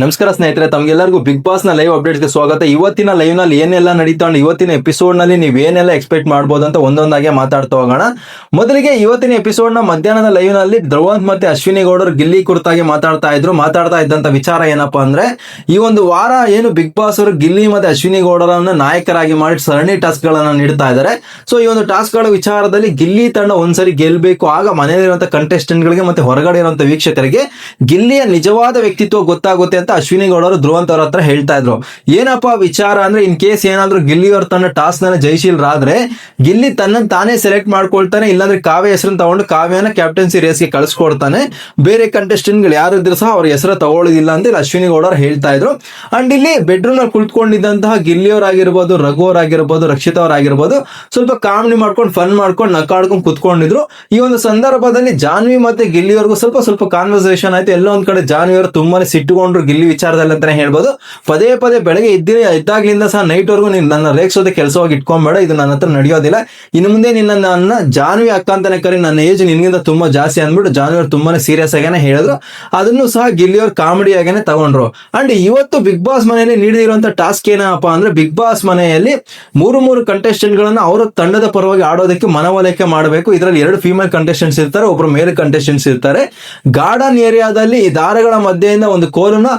ನಮಸ್ಕಾರ ಸ್ನೇಹಿತರೆ, ತಮಗೆಲ್ಲರಿಗೂ ಬಿಗ್ ಬಾಸ್ನ ಲೈವ್ ಅಪ್ಡೇಟ್ಸ್ಗೆ ಸ್ವಾಗತ. ಇವತ್ತಿನ ಲೈವ್ನಲ್ಲಿ ಏನೆಲ್ಲ ನಡೀತಾ ಇವತ್ತಿನ ಎಪಿಸೋಡ್ನಲ್ಲಿ ನೀವು ಏನೆಲ್ಲ ಎಕ್ಸ್ಪೆಕ್ಟ್ ಮಾಡಬಹುದು ಅಂತ ಒಂದೊಂದಾಗೆ ಮಾತಾಡ್ತಾ ಹೋಗೋಣ. ಮೊದಲಿಗೆ ಇವತ್ತಿನ ಎಪಿಸೋಡ್ನ ಮಧ್ಯಾಹ್ನದ ಲೈವ್ನಲ್ಲಿ ಧ್ರುವಂತ್ ಮತ್ತೆ ಅಶ್ವಿನಿ ಗೌಡರು ಗಿಲ್ಲಿ ಕುರಿತಾಗಿ ಮಾತಾಡ್ತಾ ಇದ್ರು. ಮಾತಾಡ್ತಾ ಇದ್ದಂತ ವಿಚಾರ ಏನಪ್ಪಾ ಅಂದ್ರೆ, ಈ ಒಂದು ವಾರ ಏನು ಬಿಗ್ ಬಾಸ್ ಅವರು ಗಿಲ್ಲಿ ಮತ್ತೆ ಅಶ್ವಿನಿ ಗೌಡರನ್ನ ನಾಯಕರಾಗಿ ಮಾಡಿ ಸರಣಿ ಟಾಸ್ಕ್ ಗಳನ್ನ ನೀಡ್ತಾ ಇದ್ದಾರೆ ಸೊ ಈ ಒಂದು ಟಾಸ್ಕ್ಗಳ ವಿಚಾರದಲ್ಲಿ ಗಿಲ್ಲಿ ತಂಡ ಒಂದ್ಸರಿ ಗೆಲ್ಬೇಕು. ಆಗ ಮನೆಯಲ್ಲಿರುವಂತ ಕಂಟೆಸ್ಟೆಂಟ್ ಗಳಿಗೆ ಮತ್ತೆ ಹೊರಗಡೆ ಇರುವಂತ ವೀಕ್ಷಕರಿಗೆ ಗಿಲ್ಲಿಯ ನಿಜವಾದ ವ್ಯಕ್ತಿತ್ವ ಗೊತ್ತಾಗುತ್ತೆ ಅಂತ ಅಶ್ವಿನಿ ಗೌಡರು ಧ್ರುವಂತ ಅವ್ರ ಹತ್ರ ಹೇಳ್ತಾ ಇದ್ರು. ಏನಪ್ಪ ವಿಚಾರ ಅಂದ್ರೆ ಇನ್ ಕೇಸ್ ಏನಾದ್ರೂ ಗಿಲ್ಲಿ ಅವ್ರ ತನ್ನ ಟಾಸ್ಕ್ನ ಜಯಶೀಲರಾದ್ರೆ, ಗಿಲ್ಲಿ ತನ್ನ ತಾನೇ ಸೆಲೆಕ್ಟ್ ಮಾಡ್ಕೊಳ್ತಾನೆ, ಇಲ್ಲಾಂದ್ರೆ ಕಾವ್ಯ ಹೆಸರನ್ನ ತಗೊಂಡು ಕಾವ್ಯನ ಕ್ಯಾಪ್ಟನ್ಸಿ ರೇಸ್ಗೆ ಕಳ್ಸ್ಕೊಡ್ತಾನೆ. ಬೇರೆ ಕಂಟೆಸ್ಟೆಂಟ್ಗಳು ಯಾರು ಇದ್ರು ಸಹ ಅವ್ರ ಹೆಸರು ತಗೊಳ್ಳೋದಿಲ್ಲ ಅಂತ ಅಶ್ವಿನಿ ಗೌಡರು ಹೇಳ್ತಾ ಇದ್ರು. ಅಂಡ್ ಇಲ್ಲಿ ಬೆಡ್ರೂಮ್ನಲ್ಲಿ ಕುಳಿತುಕೊಂಡಿದ್ದಂತಹ ಗಿಲ್ಲಿಯವರಾಗಿರ್ಬೋದು ರಘು ರಕ್ಷಿತ ಅವರ ಅವರಾಗಿರ್ಬೋದು ಸ್ವಲ್ಪ ಕಾಮಿಡಿ ಮಾಡ್ಕೊಂಡು ಫನ್ ಮಾಡ್ಕೊಂಡು ನಕ್ಕಾಡ್ಕೊಂಡು ಕುತ್ಕೊಂಡಿದ್ರು. ಈ ಒಂದು ಸಂದರ್ಭದಲ್ಲಿ ಜಾನ್ವಿ ಮತ್ತೆ ಗಿಲ್ಲಿಯವರೆಗೂ ಸ್ವಲ್ಪ ಸ್ವಲ್ಪ ಕಾನ್ವರ್ಸೇಷನ್ ಆಯ್ತು. ಎಲ್ಲೋ ಒಂದ್ ಕಡೆ ಜಾನ್ವಿ ಅವರು ತುಂಬಾನೇ ಸಿಟ್ಟುಕೊಂಡ್ರು ಗಿಲ್ಲಿ ವಿಚಾರದಲ್ಲಿ ಅಂತಾನೆ ಹೇಳ್ಬೋದು. ಪದೇ ಪದೇ ಬೆಳಗ್ಗೆ ಇದ್ದಿನ ಇದ್ದಾಗ್ಲಿಂದ ಸಹ ನೈಟ್ ವರ್ಗು ನೀನ್ ನನ್ನ ರೇಗ್ಸೋದಕ್ಕೆ ಕೆಲಸವಾಗಿ ಇಟ್ಕೊಂಬೇಡ, ಇದು ನನ್ನ ಹತ್ರ ನಡೆಯೋದಿಲ್ಲ. ಇನ್ನು ಮುಂದೆ ನಿನ್ನ ನನ್ನ ಜಾನ್ವಿ ಅಕ್ಕ ಅಂತಾನೆ ಕರಿ, ನನ್ನ ಏಜ್ ನಿನ್ಗಿಂತ ತುಂಬಾ ಜಾಸ್ತಿ ಅಂದ್ಬಿಟ್ಟು ಜಾನ್ವಿ ಅವ್ರು ತುಂಬಾನೇ ಸೀರಿಯಸ್ ಆಗೇನೆ ಹೇಳಿದ್ರು. ಅದನ್ನು ಸಹ ಗಿಲ್ಲಿಯವ್ರು ಕಾಮಿಡಿ ಆಗೇನೆ ತಗೊಂಡ್ರು. ಅಂಡ್ ಇವತ್ತು ಬಿಗ್ ಬಾಸ್ ಮನೆಯಲ್ಲಿ ನೀಡಿದಿರುವಂತ ಟಾಸ್ಕ್ ಏನಪ್ಪ ಅಂದ್ರೆ, ಬಿಗ್ ಬಾಸ್ ಮನೆಯಲ್ಲಿ ಮೂರು ಮೂರು ಕಂಟೆಸ್ಟೆಂಟ್ ಗಳನ್ನ ಅವರ ತಂಡದ ಪರವಾಗಿ ಆಡೋದಕ್ಕೆ ಮನವೊಲಿಕೆ ಮಾಡಬೇಕು. ಇದರಲ್ಲಿ ಎರಡು ಫೀಮೇಲ್ ಕಂಟೆಸ್ಟೆಂಟ್ಸ್ ಇರ್ತಾರೆ, ಒಬ್ರು ಮೇಲ್ ಕಂಟೆಸ್ಟೆಂಟ್ಸ್ ಇರ್ತಾರೆ. ಗಾರ್ಡನ್ ಏರಿಯಾದಲ್ಲಿ ಈ ದಾರಗಳ ಮಧ್ಯೆಯಿಂದ ಒಂದು ಕೋಲನ್ನ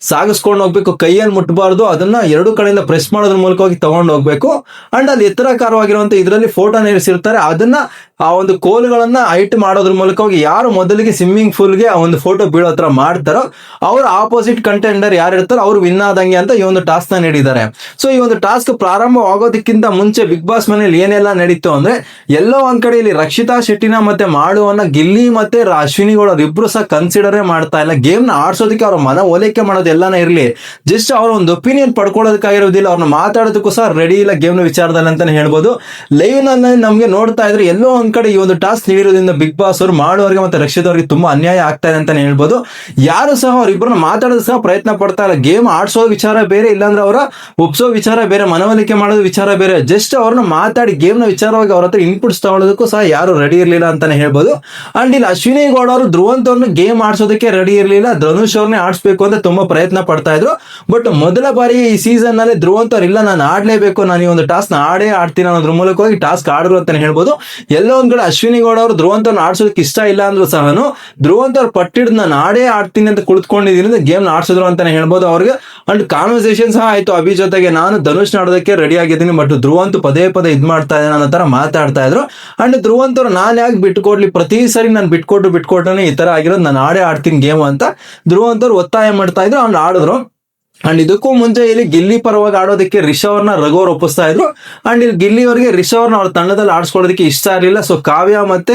ಸಾಗಿಸ್ಕೊಂಡು ಹೋಗ್ಬೇಕು, ಕೈಯಲ್ಲಿ ಮುಟ್ಟಬಾರ್ದು ಅದನ್ನ ಎರಡು ಕಡೆಯಿಂದ ಪ್ರೆಸ್ ಮಾಡೋದ್ರ ಮೂಲಕವಾಗಿ ತಗೊಂಡು ಹೋಗ್ಬೇಕು. ಅಂಡ್ ಅಲ್ಲಿ ಎತ್ತರಕಾರವಾಗಿರುವಂತ ಇದರಲ್ಲಿ ಫೋಟೋ ನೇರಿಸಿರ್ತಾರೆ ಅದನ್ನ ಆ ಒಂದು ಕೋಲುಗಳನ್ನ ಹೈಟ್ ಮಾಡೋದ್ರ ಮೂಲಕವಾಗಿ ಯಾರು ಮೊದಲಿಗೆ ಸ್ವಿಮ್ಮಿಂಗ್ಗೆ ಆ ಒಂದು ಫೋಟೋ ಬೀಳೋ ತರ ಮಾಡ್ತಾರೋ, ಅವ್ರ ಆಪೋಸಿಟ್ ಕಂಟೆಂಡರ್ ಯಾರು ಇರ್ತಾರೋ, ಅವ್ರು ವಿನ್ ಆದಂಗೆ ಅಂತ ಈ ಒಂದು ಟಾಸ್ಕ್ನ ನೀಡಿದ್ದಾರೆ. ಸೊ ಈ ಒಂದು ಟಾಸ್ಕ್ ಪ್ರಾರಂಭವಾಗೋದಕ್ಕಿಂತ ಮುಂಚೆ ಬಿಗ್ ಬಾಸ್ ಮನೇಲಿ ಏನೆಲ್ಲ ನಡೀತು ಅಂದ್ರೆ, ಎಲ್ಲೋ ಒಂದ್ ಕಡೆ ಇಲ್ಲಿ ರಕ್ಷಿತಾ ಶೆಟ್ಟಿನ ಮತ್ತೆ ಮಾಡುವನ್ನ ಗಿಲ್ಲಿ ಮತ್ತೆ ಅಶ್ವಿನಿಗಳು ಅವ್ರ ಇಬ್ರು ಸಹ ಕನ್ಸಿಡರೇ ಮಾಡ್ತಾ ಇಲ್ಲ. ಗೇಮ್ನ ಆಡ್ಸೋದಕ್ಕೆ ಅವ್ರ ಮನ ಓಲೈಕೆ ಮಾಡೋದು ಎಲ್ಲಾನ ಇರ್ಲಿ. ಜಸ್ಟ್ ಅವ್ರ ಒಂದು ಒಪಿನಿಯನ್ ಪಡ್ಕೊಳ್ಳೋದಕ್ಕಾಗಿರೋದಿಲ್ಲ ಅವ್ರನ್ನ ಮಾತಾಡೋದಕ್ಕೂ ಸಹ ರೆಡಿ ಇಲ್ಲ ಗೇಮ್ನ ವಿಚಾರದಲ್ಲಿ ಅಂತಾನೆ ಹೇಳ್ಬೋದು. ಲೈವ್ ನಮ್ಗೆ ನೋಡ್ತಾ ಇದ್ರೆ ಎಲ್ಲೋ ಒಂದ್ ಕಡೆ ಈ ಒಂದು ಟಾಸ್ಕ್ ನೀಡಿರೋದ್ರಿಂದ ಬಿಗ್ ಬಾಸ್ ಅವರು ಮಾಡುವವರಿಗೆ ಮತ್ತೆ ರಕ್ಷಿತ್ ಅವರಿಗೆ ತುಂಬಾ ಅನ್ಯಾಯ ಆಗ್ತಾ ಇದೆ ಅಂತಾನೆ ಹೇಳ್ಬೋದು. ಯಾರು ಸಹ ಅವ್ರಿಬ್ರನ್ನ ಮಾತಾಡೋದು ಸಹ ಪ್ರಯತ್ನ ಪಡ್ತಾ ಇಲ್ಲ. ಗೇಮ್ ಆಡ್ಸೋ ವಿಚಾರ ಬೇರೆ, ಇಲ್ಲಾಂದ್ರೆ ಅವರ ಒಪ್ಸೋ ವಿಚಾರ ಬೇರೆ, ಮನವೊಲಿಕೆ ಮಾಡೋದು ವಿಚಾರ ಬೇರೆ. ಜಸ್ಟ್ ಅವ್ರನ್ನ ಮಾತಾಡಿ ಗೇಮ್ನ ವಿಚಾರವಾಗಿ ಅವ್ರ ಹತ್ರ ಇನ್ಪುಟ್ಸ್ ತಗೊಳ್ಳೋದಕ್ಕೂ ಸಹ ಯಾರು ರೆಡಿ ಇರಲಿಲ್ಲ ಅಂತಾನೆ ಹೇಳ್ಬೋದು. ಅಂಡ್ ಇಲ್ಲಿ, ಅಶ್ವಿನಿ ಗೌಡ ಅವರು ಧ್ರುವಂತ್ ಗೇಮ್ ಆಡ್ಸೋದಕ್ಕೆ ರೆಡಿ ಇರಲಿಲ್ಲ. ಧನುಷ್ ಅವ್ರನ್ನೇ ಆಡಿಸ್ಬೇಕು ಅಂತ ತುಂಬಾ ಪ್ರಯತ್ನ ಪಡ್ತಾ ಇದ್ರು. ಬಟ್ ಮೊದಲ ಬಾರಿ ಈ ಸೀಸನ್ನಲ್ಲಿ ಧ್ರುವಂತವ್ರು ಇಲ್ಲ, ನಾನು ಆಡ್ಲೇಬೇಕು, ನಾನು ಈ ಒಂದು ಟಾಸ್ಕ್ ಆಡೇ ಆಡ್ತೀನಿ ಅನ್ನೋದ್ರ ಮೂಲಕವಾಗಿ ಟಾಸ್ಕ್ ಆಡಿದ್ರು ಅಂತಾನೆ ಹೇಳ್ಬೋದು. ಎಲ್ಲೋ ಒಂದ್ ಕಡೆ ಅಶ್ವಿನಿ ಗೌಡ ಅವರು ಧ್ರುವಂತವ್ರನ್ನ ಆಡ್ಸೋದಕ್ಕೆ ಇಷ್ಟ ಇಲ್ಲ ಅಂದ್ರು ಸಹ ಧ್ರುವಂತವ್ರು ಪಟ್ಟಿಡ್ ನಾನು ಆಡೇ ಆಡ್ತೀನಿ ಅಂತ ಕುಳಿತುಕೊಂಡಿದ್ದೀನಿ ಗೇಮ್ ಆಡ್ಸಿದ್ರು ಅಂತಾನೆ ಹೇಳ್ಬೋದು ಅವ್ರಿಗೆ. ಅಂಡ್ ಕಾನ್ವರ್ಸೇಷನ್ ಸಹ ಆಯ್ತು ಅಭಿ ಜೊತೆಗೆ. ನಾನು ಧನುಷ್ ಆಡೋದಕ್ಕೆ ರೆಡಿ ಆಗಿದ್ದೀನಿ ಬಟ್ ಧ್ರುವಂತ ಪದೇ ಪದೇ ಇದ್ ಮಾಡ್ತಾ ಇದ್ದಾನೆ ಅನ್ನೋ ತರ ಮಾತಾಡ್ತಾ ಇದ್ರು. ಅಂಡ್ ಧ್ರುವಂತವ್ರು ನಾನು ಯಾಕೆ ಬಿಟ್ಕೊಡ್ಲಿ? ಪ್ರತಿ ಸರಿ ನಾನು ಬಿಟ್ಕೊಟ್ಟು ಬಿಟ್ಕೊಟ್ರೆ ಈ ತರ ಆಗಿರೋದು ನಾನು ಆಡೇ ಆಡ್ತೀನಿ ಗೇಮ್ ಅಂತ. ಧ್ರುವಂತವ್ರು ಒತ್ತಾಯ ಮಾಡ್ತಾ ಇದ್ರು. ಆಡಿದ್ರು. ಅಂಡ್ ಇದಕ್ಕೂ ಮುಂಚೆ ಇಲ್ಲಿ ಗಿಲ್ಲಿ ಪರವಾಗಿ ಆಡೋದಕ್ಕೆ ರಿಷವ್ರನ್ನ ರಘುವರ್ ಒಪ್ಪಿಸ್ತಾ ಇದ್ರು. ಅಂಡ್ ಇಲ್ಲಿ ಗಿಲ್ಲಿ ಅವರಿಗೆ ರಿಷವ್ರನ್ನ ಅವ್ರ ತಂಡದಲ್ಲಿ ಆಡಿಸ್ಕೊಳ್ಳೋದಕ್ಕೆ ಇಷ್ಟ ಇರಲಿಲ್ಲ ಸೊ ಕಾವ್ಯ ಮತ್ತೆ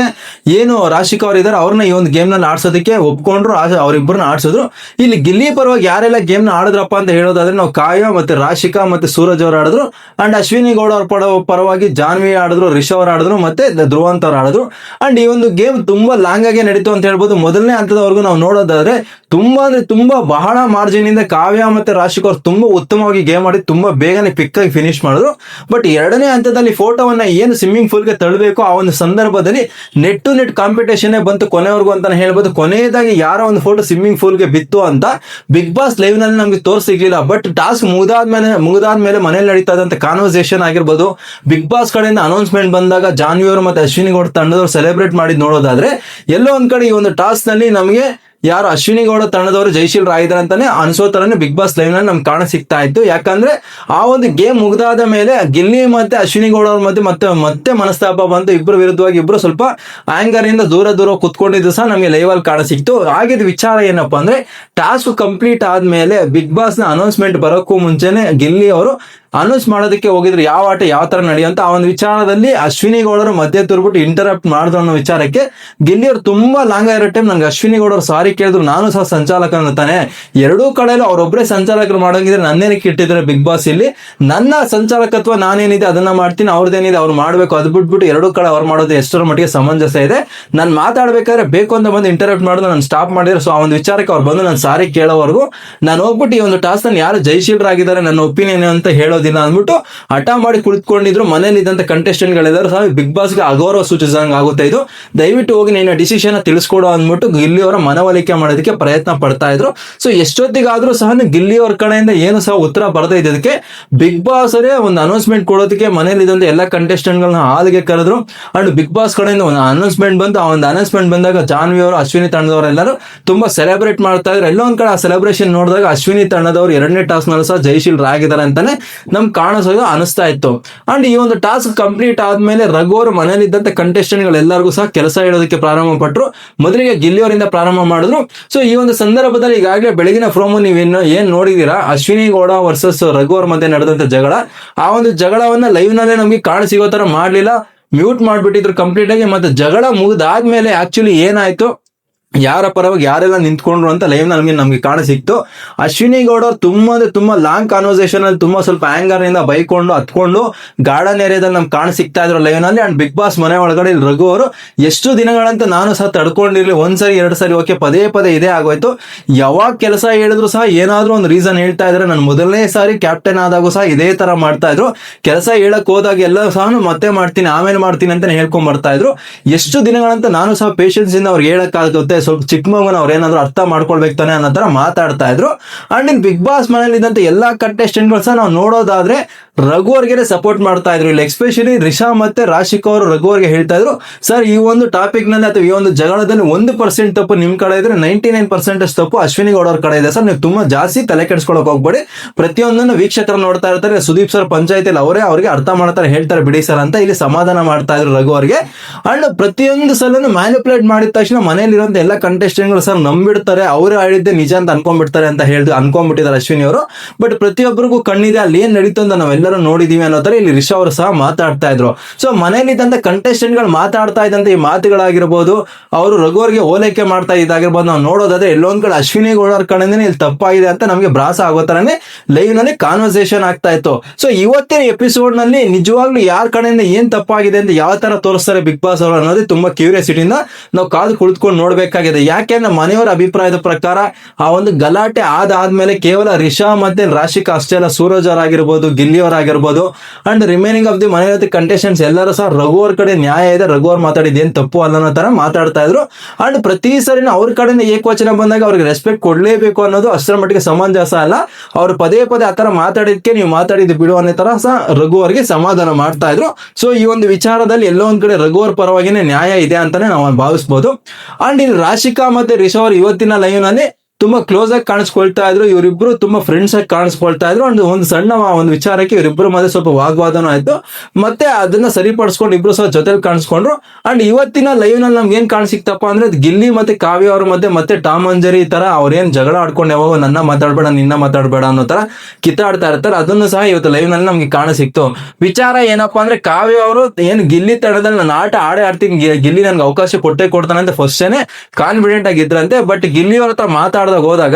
ಏನು ರಾಶಿಕಾ ಅವ್ರು ಇದಾರೆ, ಅವ್ರನ್ನ ಈ ಒಂದು ಗೇಮ್ನಲ್ಲಿ ಆಡ್ಸೋದಕ್ಕೆ ಒಪ್ಕೊಂಡ್ರು. ಅವ್ರಿಬ್ರನ್ನ ಆಡ್ಸಿದ್ರು. ಇಲ್ಲಿ ಗಿಲ್ಲಿ ಪರವಾಗಿ ಯಾರೆಲ್ಲ ಗೇಮ್ನ ಆಡಿದ್ರಪ್ಪ ಅಂತ ಹೇಳೋದಾದ್ರೆ ನಾವು ಕಾವ್ಯ ಮತ್ತೆ ರಾಶಿಕಾ ಮತ್ತೆ ಸೂರಜ್ ಅವ್ರು ಆಡಿದ್ರು. ಅಂಡ್ ಅಶ್ವಿನಿ ಗೌಡ ಅವ್ರ ಪಡ ಪರವಾಗಿ ಜಾನ್ವಿ ಆಡಿದ್ರು ರಿಷವ್ ಅವ್ರು ಆಡಿದ್ರು, ಮತ್ತೆ ಧ್ರುವಂತ್ ಅವ್ರು ಆಡಿದ್ರು. ಅಂಡ್ ಈ ಒಂದು ಗೇಮ್ ತುಂಬಾ ಲಾಂಗ್ ಆಗಿ ನಡೀತು ಅಂತ ಹೇಳ್ಬೋದು. ಮೊದಲನೇ ಹಂತದವರೆಗೂ ನಾವು ನೋಡೋದಾದ್ರೆ ತುಂಬಾ ಅಂದ್ರೆ ತುಂಬಾ ಬಹಳ ಮಾರ್ಜಿನ್ ಇಂದ ಕಾವ್ಯ ಮತ್ತೆ ರಾಶಿಕ್ ಅವ್ರು ತುಂಬಾ ಉತ್ತಮವಾಗಿ ಗೇಮ್ ಆಡಿ ತುಂಬಾ ಬೇಗನೆ ಪಿಕ್ ಆಗಿ ಫಿನಿಶ್ ಮಾಡಿದ್ರು. ಬಟ್ ಎರಡನೇ ಹಂತದಲ್ಲಿ ಫೋಟೋವನ್ನ ಏನು ಸ್ವಿಮ್ಮಿಂಗ್ ಪೂಲ್ಗೆ ತಳ್ಳಬೇಕು ಆ ಒಂದು ಸಂದರ್ಭದಲ್ಲಿ ನೆಟ್ ಟು ನೆಟ್ ಕಾಂಪಿಟೇಷನ್ ಬಂತು ಕೊನೆವರೆಗೂ ಅಂತ ಹೇಳ್ಬೋದು. ಕೊನೆಯದಾಗಿ ಯಾರೋ ಒಂದು ಫೋಟೋ ಸ್ವಿಮ್ಮಿಂಗ್ ಪೂಲ್ಗೆ ಬಿತ್ತು ಅಂತ ಬಿಗ್ ಬಾಸ್ ಲೈವ್ನಲ್ಲಿ ನಮ್ಗೆ ತೋರಿಸಿರ್ಲಿಲ್ಲ. ಬಟ್ ಟಾಸ್ಕ್ ಮುಗಿದಾದ್ಮೇಲೆ ಮುಗಿದಾದ್ಮೇಲೆ ಮನೇಲಿ ನಡೀತಾ ಇದ್ದಂತ ಕಾನ್ವರ್ಸೇಷನ್ ಆಗಿರ್ಬೋದು. ಬಿಗ್ ಬಾಸ್ ಕಡೆಯಿಂದ ಅನೌನ್ಸ್ಮೆಂಟ್ ಬಂದಾಗ ಜಾನ್ವಿ ಅವರು ಮತ್ತೆ ಅಶ್ವಿನಿ ಗೌಡ ತಂಡದವರು ಸೆಲೆಬ್ರೇಟ್ ಮಾಡಿ ನೋಡೋದಾದ್ರೆ ಎಲ್ಲೋ ಒಂದ್ ಕಡೆ ಈ ಒಂದು ಟಾಸ್ಕ್ನಲ್ಲಿ ನಮಗೆ ಯಾರು ಅಶ್ವಿನಿ ಗೌಡ ತಂಡದವರು ಜೈಶೀಲ್ ಆಗಿದ್ದಾರೆ ಅಂತಾನೆ ಅನ್ಸೋ ತರನೇ ಬಿಗ್ ಬಾಸ್ ಲೈವ್ನಲ್ಲಿ ನಮ್ಗೆ ಕಾಣ ಸಿಗ್ತಾ ಇತ್ತು. ಯಾಕಂದ್ರೆ ಆ ಒಂದು ಗೇಮ್ ಮುಗ್ದಾದ ಮೇಲೆ ಗಿಲ್ಲಿ ಮತ್ತೆ ಅಶ್ವಿನಿ ಗೌಡ ಅವ್ರ ಮಧ್ಯೆ ಮತ್ತೆ ಮತ್ತೆ ಮನಸ್ತಾಪ ಬಂತು. ಇಬ್ರು ವಿರುದ್ಧವಾಗಿ ಇಬ್ರು ಸ್ವಲ್ಪ ಆಂಗರ್ ಇಂದ ದೂರ ದೂರ ಕುತ್ಕೊಂಡಿದ್ದು ಸಹ ನಮಗೆ ಲೈವ್ ಅಲ್ಲಿ ಕಾಣ ಸಿಕ್ತು. ಆಗಿದ ವಿಚಾರ ಏನಪ್ಪಾ ಅಂದ್ರೆ ಟಾಸ್ಕ್ ಕಂಪ್ಲೀಟ್ ಆದ್ಮೇಲೆ ಬಿಗ್ ಬಾಸ್ನ ಅನೌನ್ಸ್ಮೆಂಟ್ ಬರೋಕ್ಕೂ ಮುಂಚೆನೆ ಗಿಲ್ಲಿ ಅವರು ಅನೌನ್ಸ್ ಮಾಡೋದಕ್ಕೆ ಹೋಗಿದ್ರು ಯಾವ ಆಟ ಯಾವ ತರ ನಡೆಯುವಂತ ಆ ಒಂದು ವಿಚಾರದಲ್ಲಿ ಅಶ್ವಿನಿ ಗೌಡರು ಮಧ್ಯೆ ತುರ್ಬಿಟ್ಟು ಇಂಟರಪ್ಟ್ ಮಾಡಿದ್ರು ಅನ್ನೋ ವಿಚಾರಕ್ಕೆ ಗಿಲ್ಲಿಯವರು ತುಂಬಾ ಲಾಂಗ್ ಆಗಿರೋ ಟೈಮ್ ನಂಗೆ ಅಶ್ವಿನಿ ಗೌಡರು ಸಾರಿ ಕೇಳಿದ್ರು. ನಾನು ಸಹ ಸಂಚಾಲಕನ ತಾನೆ. ಎರಡೂ ಕಡೆಯಲ್ಲೂ ಅವರೊಬ್ಬರೇ ಸಂಚಾಲಕರು ಮಾಡೋಂಗಿದ್ರೆ ನನ್ನೇನಕ್ಕೆ ಇಟ್ಟಿದ್ರೆ ಬಿಗ್ ಬಾಸ್ ಇಲ್ಲಿ? ನನ್ನ ಸಂಚಾಲಕತ್ವ ನಾನೇನಿದೆ, ಅದನ್ನ ಮಾಡ್ತೀನಿ, ಅವ್ರದ್ದೇನಿದೆ, ಅವ್ರು ಮಾಡ್ಬೇಕು, ಅದು ಬಿಟ್ಬಿಟ್ಟು ಎರಡೂ ಕಡೆ ಅವ್ರು ಮಾಡೋದು ಎಷ್ಟರ ಮಟ್ಟಿಗೆ ಸಮಂಜಸ ಇದೆ. ನಾನು ಮಾತಾಡ್ಬೇಕಾದ್ರೆ ಬೇಕು ಅಂತ ಬಂದು ಇಂಟರಪ್ಟ್ ಮಾಡಿದ್ರು, ನಾನು ಸ್ಟಾಪ್ ಮಾಡಿದ್ರೆ. ಸೊ ಆ ಒಂದು ವಿಚಾರಕ್ಕೆ ಅವ್ರು ಬಂದು ನಾನು ಸಾರಿ ಕೇಳೋವರೆಗೂ ನಾನು ಹೋಗ್ಬಿಟ್ಟು ಈ ಒಂದು ಟಾಸ್ ನಾನು ಯಾರು ಜಯಶೀಲರಾಗಿದ್ದಾರೆ, ನನ್ನ ಒಪಿನಿಯನ್ ಅಂತ ಹೇಳೋದಿಲ್ಲ. ಮಾಡೋದಿಲ್ಲ ಅಂದ್ಬಿಟ್ಟು ಹಠ ಮಾಡಿ ಕುಳಿತುಕೊಂಡಿದ್ರು ಕಂಟೆಸ್ಟೆಂಟ್ ಗಳೆಲ್ಲರೂ ಸಹ ಬಿಗ್ ಬಾಸ್ಗೆ ಅಗೌರವ ಸೂಚಿಸಿದಂಗೆ ಆಗುತ್ತೆ ಇದು. ದಯವಿಟ್ಟು ಹೋಗಿ ನಿನ್ನ ಡಿಸಿಷನ್ ತಿಳಿಸ್ಕೊಡು ಅಂದ್ಬಿಟ್ಟು ಗಿಲ್ಲಿ ಅವರ ಮನವೊಲಿಕೆ ಮಾಡೋದಕ್ಕೆ ಪ್ರಯತ್ನ ಪಡ್ತಾ ಇದ್ರು. ಸೊ ಎಷ್ಟೊತ್ತಿಗಾದ್ರೂ ಸಹ ಗಿಲ್ಲಿ ಅವ್ರ ಕಡೆಯಿಂದ ಏನು ಸಹ ಉತ್ತರ ಬರದೇ ಇದ್ದಕ್ಕೆ ಬಿಗ್ ಬಾಸ್ ಅವರೇ ಒಂದು ಅನೌನ್ಸ್ಮೆಂಟ್ ಕೊಡೋದಕ್ಕೆ ಮನೇಲಿ ಇದ್ದಂತ ಎಲ್ಲ ಕಂಟೆಸ್ಟೆಂಟ್ ಗಳನ್ನ ಹಾಲಿಗೆ ಕರೆದ್ರು. ಅಂಡ್ ಬಿಗ್ ಬಾಸ್ ಕಡೆಯಿಂದ ಒಂದು ಅನೌನ್ಸ್ಮೆಂಟ್ ಬಂದು ಆ ಒಂದು ಅನೌನ್ಸ್ಮೆಂಟ್ ಬಂದಾಗ ಜಾನ್ವಿ ಅವರು, ಅಶ್ವಿನಿ ತಂಡದವರೆಲ್ಲರೂ ತುಂಬಾ ಸೆಲೆಬ್ರೇಟ್ ಮಾಡ್ತಾ ಇದ್ರು. ಎಲ್ಲೊಂದ್ ಕಡೆ ಆ ಸೆಲೆಬ್ರೇಷನ್ ನೋಡಿದಾಗ ಅಶ್ವಿನಿ ತಂಡದವರು ಎರಡನೇ ಟಾಸ್ನಲ್ಲಿ ಸಹ ಜಯಶೀಲರಾಗಿದ್ದಾರೆ ಅಂತಾನೆ ನಮ್ ಕಾಣಿಸೋದು ಅನಿಸ್ತಾ ಇತ್ತು. ಅಂಡ್ ಈ ಒಂದು ಟಾಸ್ಕ್ ಕಂಪ್ಲೀಟ್ ಆದ್ಮೇಲೆ ರಘು ಅವರು ಮನೇಲಿದ್ದಂತ ಕಂಟೆಸ್ಟೆಂಟ್ ಎಲ್ಲರಿಗೂ ಸಹ ಕೆಲಸ ಹೇಳೋದಕ್ಕೆ ಪ್ರಾರಂಭ ಪಟ್ಟರು ಮೊದಲಿಗೆ ಗಿಲ್ಲಿಯವರಿಂದ ಪ್ರಾರಂಭ ಮಾಡಿದ್ರು. ಸೊ ಈ ಒಂದು ಸಂದರ್ಭದಲ್ಲಿ ಈಗಾಗಲೇ ಬೆಳಗಿನ ಪ್ರೋಮೋ ನೀವೇನು ಏನ್ ನೋಡಿದೀರಾ ಅಶ್ವಿನಿ ಗೌಡ ವರ್ಸಸ್ ರಘು ಅವ್ರ ಮಧ್ಯೆ ನಡೆದಂತ ಜಗಳ. ಆ ಒಂದು ಜಗಳವನ್ನ ಲೈವ್ ನಲ್ಲೇ ನಮ್ಗೆ ಕಾಣ ಸಿಗೋ ತರ ಮಾಡ್ಲಿಲ್ಲ. ಮ್ಯೂಟ್ ಮಾಡ್ಬಿಟ್ಟಿದ್ರು ಕಂಪ್ಲೀಟ್ ಆಗಿ. ಮತ್ತೆ ಜಗಳ ಮುಗಿದಾದ್ಮೇಲೆ ಆಕ್ಚುಲಿ ಏನಾಯ್ತು? ಯಾರ ಪರವಾಗಿ ಯಾರೆಲ್ಲ ನಿಂತ್ಕೊಂಡ್ರು ಅಂತ ಲೈವ್ ನಮಗೆ ನಮಗೆ ಕಾಣ ಸಿಕ್ತು ಅಶ್ವಿನಿ ಗೌಡ ತುಂಬಾ ಅಂದ್ರೆ ತುಂಬಾ ಲಾಂಗ್ ಕಾನ್ವರ್ಸೇಷನ್ ಅಲ್ಲಿ ತುಂಬಾ ಸ್ವಲ್ಪ ಆಂಗರ್ನಿಂದ ಬೈಕೊಂಡು, ಹತ್ಕೊಂಡು ಗಾರ್ಡನ್ ಏರಿಯಾದಲ್ಲಿ ನಮ್ಗೆ ಕಾಣ ಸಿಗ್ತಾ ಇದ್ರು ಲೈವ್ನಲ್ಲಿ. ಅಂಡ್ ಬಿಗ್ ಬಾಸ್ ಮನೆ ಒಳಗಡೆ ರಘು ಅವರು, ಎಷ್ಟು ದಿನಗಳಂತ ನಾನು ಸಹ ತಡ್ಕೊಂಡಿರ್ಲಿ, ಒಂದ್ಸರಿ ಎರಡು ಸರಿ ಓಕೆ ಪದೇ ಪದೇ ಇದೇ ಆಗೋಯ್ತು. ಯಾವಾಗ ಕೆಲಸ ಹೇಳಿದ್ರು ಸಹ ಏನಾದ್ರೂ ಒಂದು ರೀಸನ್ ಹೇಳ್ತಾ ಇದ್ರೆ ನಾನು ಮೊದಲನೇ ಸಾರಿ ಕ್ಯಾಪ್ಟನ್ ಆದಾಗೂ ಸಹ ಇದೇ ತರ ಮಾಡ್ತಾ ಇದ್ರು. ಕೆಲಸ ಹೇಳಕ್ ಹೋದಾಗ ಎಲ್ಲ ಸಹ ಮತ್ತೆ ಮಾಡ್ತೀನಿ, ಆಮೇಲೆ ಮಾಡ್ತೀನಿ ಅಂತ ಹೇಳ್ಕೊಂಡ್ ಬರ್ತಾ ಇದ್ರು. ಎಷ್ಟು ದಿನಗಳಂತ ನಾನು ಸಹ ಪೇಷನ್ಸ್ ಇಂದ ಅವ್ರಿಗೆ ಹೇಳಕ್ಕಾಗುತ್ತೆ ಸ್ವಲ್ಪ ಚಿಕ್ಕ ಮಗುನ ಅವ್ರು ಏನಾದ್ರು ಅರ್ಥ ಮಾಡ್ಕೊಳ್ಬೇಕು ತಾನೆ ಅನ್ನೋ ತರ ಮಾತಾಡ್ತಾ ಇದ್ರು. ಅಂಡ್ ಇನ್ ಬಿಗ್ ಬಾಸ್ ಮನೇಲಿ ಇದ್ದಂತ ಎಲ್ಲಾ ಕಂಟೆಸ್ಟೆಂಟ್ಗಳು ಸಹ ನಾವು ನೋಡೋದಾದ್ರೆ ರಘು ಅವ್ರಿಗೆ ಸಪೋರ್ಟ್ ಮಾಡ್ತಾ ಇದ್ರು. ಇಲ್ಲಿ ಎಸ್ಪೆಷಲಿ ರಿಷಾ ಮತ್ತೆ ರಾಶಿಕ್ ಅವರು ರಘು ಹೇಳ್ತಾ ಇದ್ರು, ಸರ್, ಈ ಒಂದು ಟಾಪಿಕ್ನಲ್ಲಿ ಅಥವಾ ಈ ಒಂದು ಜಗಳದಲ್ಲಿ ಒಂದು ಪರ್ಸೆಂಟ್ ತಪ್ಪು ನಿಮ್ ಕಡೆ ಇದ್ರೆ ನೈಂಟಿ ನೈನ್ ಪರ್ಸೆಂಟ್ ತಪ್ಪು ಅಶ್ವಿನಿ ಗೌಡ ಅವ್ರ ಕಡೆ ಇದೆ. ಸರ್, ನೀವು ತುಂಬಾ ಜಾಸ್ತಿ ತಲೆ ಕೆಡಿಸ್ಕೊಳಕ್ ಹೋಗ್ಬೇಡಿ. ಪ್ರತಿಯೊಂದನ್ನು ವೀಕ್ಷಕರು ನೋಡ್ತಾ ಇರ್ತಾರೆ. ಸುದೀಪ್ ಸರ್ ಪಂಚಾಯತಿಯಲ್ಲಿ ಅವರೇ ಅವ್ರಿಗೆ ಅರ್ಥ ಮಾಡ್ತಾರೆ, ಹೇಳ್ತಾರೆ, ಬಿಡಿ ಸರ್ ಅಂತ ಇಲ್ಲಿ ಸಮಾಧಾನ ಮಾಡ್ತಾ ಇದ್ರು ರಘು ಅಂಡ್ ಪ್ರತಿಯೊಂದು ಸಲನು ಮ್ಯಾನಿಪುಲೇಟ್ ಮಾಡಿದ ತಕ್ಷಣ ಮನೆಯಲ್ಲಿರುವಂತ ಎಲ್ಲ ಕಂಟೆಸ್ಟೆಂಟ್ಗಳು ಸರ್ ನಂಬಿಡ್ತಾರೆ, ಅವರೇ ಹೇಳಿದ್ದೆ ನಿಜ ಅಂತ ಅನ್ಕೊಂಡ್ಬಿಡ್ತಾರೆ ಅಂತ ಹೇಳಿ ಅನ್ಕೊಂಡ್ಬಿಟ್ಟಿದ್ದಾರೆ ಅಶ್ವಿನಿ ಅವರು. ಬಟ್ ಪ್ರತಿಯೊಬ್ಬರಿಗೂ ಕಣ್ಣಿದೆ, ಅಲ್ಲಿ ಏನ್ ನಡೀತು ಅಂತ ನಾವೆಲ್ಲರೂ ನೋಡಿದೀವಿ ಅನ್ನೋ ಇಲ್ಲಿ ರಿಷಾ ಅವರು ಸಹ ಮಾತಾಡ್ತಾ ಇದ್ರು. ಸೊ ಮನೇಲಿದ್ದಂತ ಕಂಟೆಸ್ಟೆಂಟ್ಗಳು ಮಾತಾಡ್ತಾ ಇದ್ದಂತ ಈ ಮಾತುಗಳಾಗಿರ್ಬೋದು, ಅವರು ರಘುವರ್ಗೆ ಓಲೈಕೆ ಮಾಡ್ತಾ ಇದ್ದಾಗಿರ್ಬೋದು, ನಾವು ನೋಡೋದಾದ್ರೆ ಎಲ್ಲೊಂದ್ ಕಡೆ ಅಶ್ವಿನಿ ಗೌಡರ್ ಕಣ್ಣಿಂದ ಇಲ್ಲಿ ತಪ್ಪಾಗಿದೆ ಅಂತ ನಮಗೆ ಬ್ರಾಸ ಆಗೋ ತರನೇ ಲೈವ್ನಲ್ಲಿ ಕಾನ್ವರ್ಸೇಷನ್ ಆಗ್ತಾ ಇತ್ತು. ಸೊ ಇವತ್ತಿನ ಎಪಿಸೋಡ್ನಲ್ಲಿ ನಿಜವಾಗ್ಲೂ ಯಾರ ಕಡೆಯಿಂದ ಏನ್ ತಪ್ಪಾಗಿದೆ ಅಂತ ಯಾವ ತರ ತೋರಿಸ್ತಾರೆ ಬಿಗ್ ಬಾಸ್ ಅವರು ಅನ್ನೋದೇ ತುಂಬಾ ಕ್ಯೂರಿಯಾಸಿಟಿಯಿಂದ ನಾವು ಕಾದು ಕುಳಿತುಕೊಂಡು ನೋಡ್ಬೇಕಾಗಿದೆ ಯಾಕೆಂದ್ರೆ ಮನೆಯವರ ಅಭಿಪ್ರಾಯದ ಪ್ರಕಾರ ಆ ಒಂದು ಗಲಾಟೆ ಆದಾದ್ಮೇಲೆ ಕೇವಲ ರಿಷಾ ಮತ್ತೆ ರಾಶಿಕ ಅಷ್ಟೇ ಅಲ್ಲ, ಸೂರಜ್ ಅವರಾಗಿರ್ಬೋದು, ಗಿಲ್ಲಿ ಅವರಾಗಿರ್ಬೋದು ಅಂಡ್ ರಿಮೈನಿಂಗ್ ಆಫ್ ದಿ ಮನೆಯ ಕಂಟೆಸ್ಟೆಂಟ್ಸ್ ಎಲ್ಲರೂ ಸಹ ರಘು ಅವ್ರ ಕಡೆ ನ್ಯಾಯ ಇದೆ. ರಘು ಅವ್ರು ಮಾತಾಡಿದ ಏನ್ ತಪ್ಪು ಅಲ್ಲ ಅನ್ನೋ ತರ ಮಾತಾಡ್ತಾ ಇದ್ರು. ಅಂಡ್ ಪ್ರತಿ ಸರಿನ ಅವ್ರ ಕಡೆಯಿಂದ ಏಕವಚನ ಬಂದಾಗ ಅವ್ರಿಗೆ ರೆಸ್ಪೆಕ್ಟ್ ಕೊಡ್ಲೇಬೇಕು ಅನ್ನೋದು ಅಷ್ಟರ ಮಟ್ಟಿಗೆ ಸಮಂಜಸ ಅಲ್ಲ. ಅವ್ರು ಪದೇ ಪದೇ ಆತರ ಮಾತಾಡಿದ್ಕೆ ನೀವು ಮಾತಾಡಿದ್ದು ಬಿಡು ಅನ್ನೋ ತರ ಸಹ ರಘು ಅವರಿಗೆ ಸಮಾಧಾನ ಮಾಡ್ತಾ ಇದ್ರು. ಸೊ ಈ ಒಂದು ವಿಚಾರದಲ್ಲಿ ಎಲ್ಲೋ ಒಂದ್ ಕಡೆ ರಘು ಅವ್ರ ಪರವಾಗಿನೇ ನ್ಯಾಯ ಇದೆ ಅಂತಾನೆ ನಾವು ಭಾವಿಸ್ಬೋದು. ಅಂಡ್ ಇಲ್ಲಿ ರಾಶಿಕಾ ಮತ್ತೆ ರಿಷಾ ಇವತ್ತಿನ ಲೈವ್ನಲ್ಲಿ ತುಂಬಾ ಕ್ಲೋಸ್ ಆಗಿ ಕಾಣಿಸ್ಕೊಳ್ತಾ ಇದ್ರು. ಇವರಿಬ್ರು ತುಂಬಾ ಫ್ರೆಂಡ್ಸ್ ಆಗಿ ಕಾಣಿಸ್ಕೊಳ್ತಾ ಇದ್ರು. ಅಂಡ್ ಒಂದು ಸಣ್ಣ ಒಂದು ವಿಚಾರಕ್ಕೆ ಇವರಿಬ್ರು ಮಧ್ಯೆ ಸ್ವಲ್ಪ ವಾಗ್ವಾದನೂ ಆಯ್ತು. ಮತ್ತೆ ಅದನ್ನ ಸರಿಪಡಿಸ್ಕೊಂಡು ಇಬ್ರು ಸಹ ಜೊತೆಲಿ ಕಾಣಿಸ್ಕೊಂಡ್ರು. ಅಂಡ್ ಇವತ್ತಿನ ಲೈವ್ನಲ್ಲಿ ನಮ್ಗೆ ಏನ್ ಕಾಣಿಸಿಕ್ತಪ್ಪ ಅಂದ್ರೆ ಗಿಲ್ಲಿ ಮತ್ತೆ ಕಾವ್ಯ ಅವ್ರ ಮಧ್ಯೆ, ಮತ್ತೆ ಟಾಮ್ ಅಂಜರಿ ತರ ಅವ್ರೇನ್ ಜಗಳ ಆಡ್ಕೊಂಡು ಯಾವಾಗ ನನ್ನ ಮಾತಾಡ್ಬೇಡ, ನಿನ್ನ ಮಾತಾಡ್ಬೇಡ ಅನ್ನೋ ತರ ಕಿತ್ತಾಡ್ತಾ ಇರ್ತಾರೆ. ಅದನ್ನು ಸಹ ಇವತ್ತು ಲೈವ್ನಲ್ಲಿ ನಮ್ಗೆ ಕಾಣಿಸಿಕ್ತು ವಿಚಾರ ಏನಪ್ಪಾ ಅಂದ್ರೆ ಕಾವ್ಯ ಅವರು ಏನ್ ಗಿಲ್ಲಿ ತಡದಲ್ಲಿ ನಾನು ಆಟ ಆಡೇ ಆಡ್ತೀನಿ ಗಿಲ್ಲಿ ನನ್ಗೆ ಅವಕಾಶ ಕೊಟ್ಟೆ ಕೊಡ್ತಾನೆ ಅಂತ ಫಸ್ಟೇನೆ ಕಾನ್ಫಿಡೆಂಟ್ ಆಗಿದ್ರಂತೆ ಬಟ್ ಗಿಲ್ಲಿ ಅವ್ರ ಹತ್ರ ಮಾತಾಡ್ದಾಗ ಹೋದಾಗ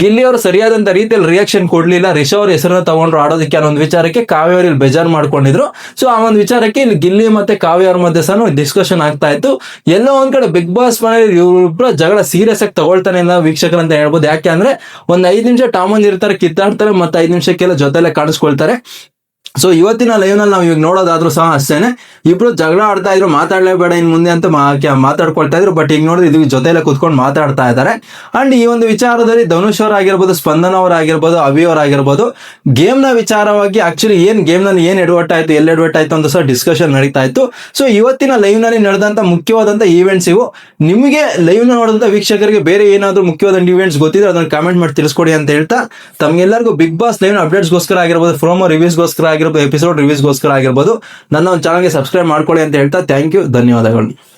ಗಿಲ್ಲಿ ಅವರು ಸರಿಯಾದಂತ ರೀತಿಯಲ್ಲಿ ರಿಯಾಕ್ಷನ್ ಕೊಡ್ಲಿಲ್ಲ. ರಿಷಾ ಅವ್ರ ಹೆಸರನ್ನ ತಗೊಂಡ್ರು ಆಡೋದಕ್ಕೆ ಅನ್ನೋ ಒಂದು ವಿಚಾರಕ್ಕೆ ಕಾವ್ಯ ಅವರು ಇಲ್ಲಿ ಬೇಜಾರು ಮಾಡ್ಕೊಂಡಿದ್ರು. ಸೊ ಆ ಒಂದು ವಿಚಾರಕ್ಕೆ ಇಲ್ಲಿ ಗಿಲ್ಲಿ ಮತ್ತೆ ಕಾವ್ಯ ಅವ್ರ ಮಧ್ಯೆ ಸಹ ಡಿಸ್ಕಷನ್ ಆಗ್ತಾ ಇತ್ತು. ಎಲ್ಲೋ ಒಂದ್ ಕಡೆ ಬಿಗ್ ಬಾಸ್ ಮನೆಯಲ್ಲಿ ಇವ್ರ ಜಗಳ ಸೀರಿಯಸ್ ಆಗಿ ತಗೊಳ್ತಾನೆ ಇಲ್ಲ ವೀಕ್ಷಕರು ಅಂತ ಹೇಳ್ಬೋದು. ಯಾಕೆ ಅಂದ್ರೆ ಒಂದ್ ಐದ್ ನಿಮಿಷ ಟಾಮನ್ ಇರ್ತಾರೆ, ಕಿತ್ತಾಡ್ತಾರೆ, ಮತ್ತೆ ಐದ್ ನಿಮಿಷಕ್ಕೆಲ್ಲ ಜೊತೆಲೆ ಕಾಣಿಸ್ಕೊಳ್ತಾರೆ. ಸೊ ಇವತ್ತಿನ ಲೈವ್ನಲ್ಲಿ ನಾವು ಇವಾಗ ನೋಡೋದಾದ್ರೂ ಸಹ ಅಷ್ಟೇನೆ. ಇಬ್ರು ಜಗಳ ಆಡ್ತಾ ಇದ್ರು, ಮಾತಾಡಲೇಬೇಡ ಇನ್ ಮುಂದೆ ಅಂತ ಮಾತಾಡ್ಕೊಳ್ತಾ ಇದ್ರು ಬಟ್ ಈಗ ನೋಡಿದ್ರೆ ಇದು ಜೊತೆಲೆ ಕುತ್ಕೊಂಡು ಮಾತಾಡ್ತಾ ಇದ್ದಾರೆ. ಅಂಡ್ ಈ ಒಂದು ವಿಚಾರದಲ್ಲಿ ಧನುಷ್ ಅವರಾಗಿರ್ಬೋದು ಸ್ಪಂದನ ಅವರಾಗಿರ್ಬೋದು ಅವಿ ಅವರಾಗಿರ್ಬೋದು ಗೇಮ್ನ ವಿಚಾರವಾಗಿ ಆಕ್ಚುಲಿ ಏನ್ ಗೇಮ್ನಲ್ಲಿ ಏನ್ ಎಡವಟ್ ಆಯ್ತು ಎಲ್ಲಿ ಎಡವಟ್ ಆಯ್ತು ಅಂತ ಸಹ ಡಿಸ್ಕಷನ್ ನಡೀತಾ ಇತ್ತು. ಸೊ ಇವತ್ತಿನ ಲೈವ್ನಲ್ಲಿ ನಡೆದಂತ ಮುಖ್ಯವಾದಂತ ಈವೆಂಟ್ಸ್ ಇವು. ನಿಮಗೆ ಲೈವ್ನ ನೋಡಿದಂತ ವೀಕ್ಷಕರಿಗೆ ಬೇರೆ ಏನಾದ್ರು ಮುಖ್ಯವಾದ ಈವೆಂಟ್ಸ್ ಗೊತ್ತಿದ್ರೆ ಅದನ್ನ ಕಾಮೆಂಟ್ ಮಾಡಿ ತಿಳಿಸ್ಕೊಡಿ ಅಂತ ಹೇಳ್ತಾ, ತಮ್ಗೆಲ್ಲರಿಗೂ ಬಿಗ್ ಬಾಸ್ ಲೈವ್ ಅಪ್ಡೇಟ್ಸ್ಗೋಸ್ಕರ ಆಗಿರ್ಬೋದು ಪ್ರೋಮೋ ರಿವ್ಯೂಸ್ಗೋಸ್ಕರ ಎಪಿಸೋಡ್ ರಿವ್ಯೂಸ್ಗೋಸ್ಕರ ಆಗಿರ್ಬೋದು. ನನ್ನ ಒಂದು ಚಾನಲ್ಗೆ ಸಬ್ಸ್ಕ್ರೈಬ್ ಮಾಡ್ಕೊಳ್ಳಿ ಅಂತ ಹೇಳ್ತಾ ಥ್ಯಾಂಕ್ ಯು ಧನ್ಯವಾದಗಳು.